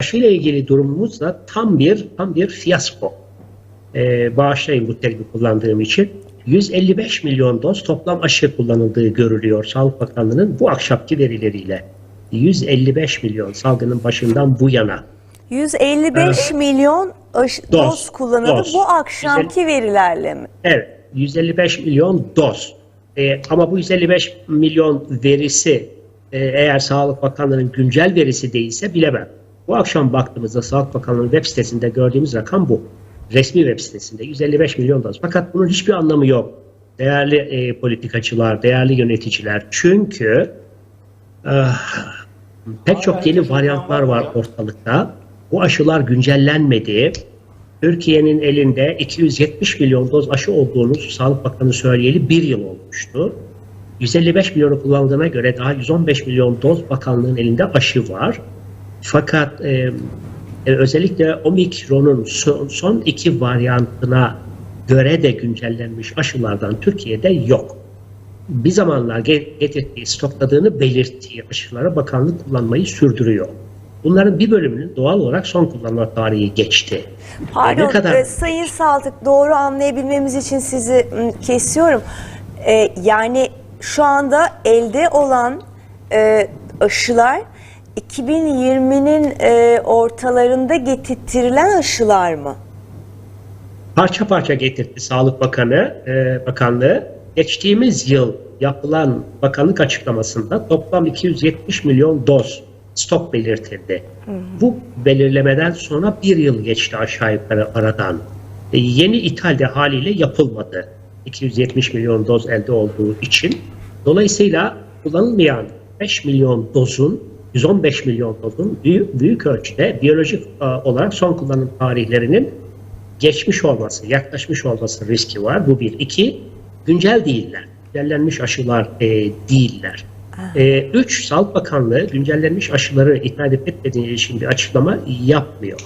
aşıyla ilgili durumumuz da tam bir tam bir fiyasko. Ee, bağışlayın bu terimi kullandığım için. 155 milyon doz toplam aşı kullanıldığı görülüyor Sağlık Bakanlığı'nın bu akşamki verileriyle. 155 milyon salgının başından bu yana. 155 milyon aşı- doz, Doz, kullanıldı doz. bu akşamki verilerle mi? Evet, 155 milyon doz. Ee, ama bu 155 milyon verisi e, eğer Sağlık Bakanlığı'nın güncel verisi değilse bilemem. Bu akşam baktığımızda Sağlık Bakanlığı'nın web sitesinde gördüğümüz rakam bu. Resmi web sitesinde 155 milyon doz. Fakat bunun hiçbir anlamı yok. Değerli e, politikacılar, değerli yöneticiler. Çünkü ah, pek çok yeni varyantlar var ortalıkta. Bu aşılar güncellenmedi. Türkiye'nin elinde 270 milyon doz aşı olduğunu Sağlık Bakanı söyleyeli bir yıl olmuştu. 155 milyonu kullandığına göre daha 115 milyon doz bakanlığın elinde aşı var. Fakat e, e, özellikle Omikron'un son, son iki varyantına göre de güncellenmiş aşılardan Türkiye'de yok. Bir zamanlar ge- getirdiği, stokladığını belirttiği aşıları bakanlık kullanmayı sürdürüyor. Bunların bir bölümünün doğal olarak son kullanma tarihi geçti. Pardon, Ne kadar- e, Sayın Saltık doğru anlayabilmemiz için sizi m, kesiyorum. E, yani şu anda elde olan e, aşılar 2020'nin e, ortalarında getirtilen aşılar mı? parça parça getirdi Sağlık Bakanı, e, Bakanlığı. Geçtiğimiz yıl yapılan bakanlık açıklamasında toplam 270 milyon doz stok belirtildi. Bu belirlemeden sonra bir yıl geçti aşağı yukarı aradan. E, yeni ithal de haliyle yapılmadı. 270 milyon doz elde olduğu için. Dolayısıyla kullanılmayan 5 milyon dozun 115 milyon dozun büyük, büyük ölçüde biyolojik e, olarak son kullanım tarihlerinin geçmiş olması, yaklaşmış olması riski var. Bu bir. İki, güncel değiller. Güncellenmiş aşılar e, değiller. E, üç, Sağlık Bakanlığı güncellenmiş aşıları ithal edip etmediğine ilişkin bir açıklama yapmıyor.